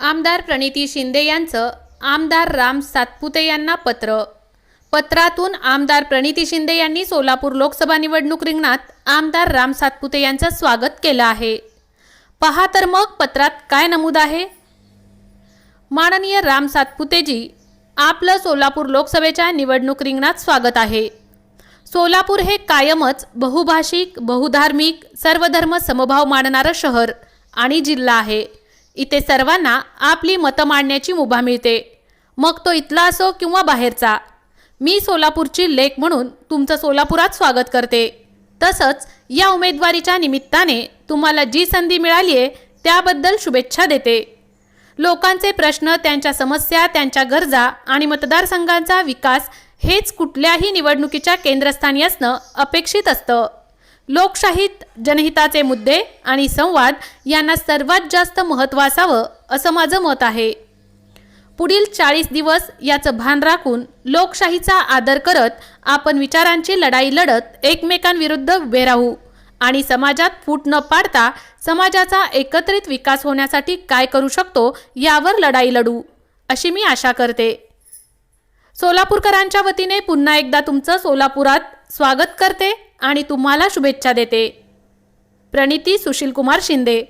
आमदार प्रणिती शिंदे यांचं आमदार राम सातपुते यांना पत्र. पत्रातून आमदार प्रणिती शिंदे यांनी सोलापूर लोकसभा निवडणूक रिंगणात आमदार राम सातपुते यांचं स्वागत केलं आहे. पहा तर मग पत्रात काय नमूद आहे? माननीय राम सातपुतेजी आपलं सोलापूर लोकसभेच्या निवडणूक रिंगणात स्वागत आहे. सोलापूर हे कायमच बहुभाषिक बहुधार्मिक सर्वधर्म समभाव मानणारं शहर आणि जिल्हा आहे. इथे सर्वांना आपली मतं मांडण्याची मुभा मिळते. मग तो इथला असो किंवा बाहेरचा. मी सोलापूरची लेख म्हणून तुमचं सोलापुरात स्वागत करते. तसंच या उमेदवारीच्या निमित्ताने तुम्हाला जी संधी मिळाली आहे त्याबद्दल शुभेच्छा देते. लोकांचे प्रश्न त्यांच्या समस्या त्यांच्या गरजा आणि मतदारसंघांचा विकास हेच कुठल्याही निवडणुकीच्या केंद्रस्थानी असणं अपेक्षित असतं. लोकशाहीत जनहिताचे मुद्दे आणि संवाद यांना सर्वात जास्त महत्त्व असावं असं माझं मत आहे. पुढील चाळीस दिवस याचं भान राखून लोकशाहीचा आदर करत आपण विचारांची लढाई लढत एकमेकांविरुद्ध उभे राहू आणि समाजात फूट न पाडता समाजाचा एकत्रित विकास होण्यासाठी काय करू शकतो यावर लढाई लढू अशी मी आशा करते. सोलापूरकरांच्या वतीने पुन्हा एकदा तुमचं सोलापुरात स्वागत करते. आणि तुम्हाला शुभेच्छा देते. प्रणिती सुशीलकुमार शिंदे.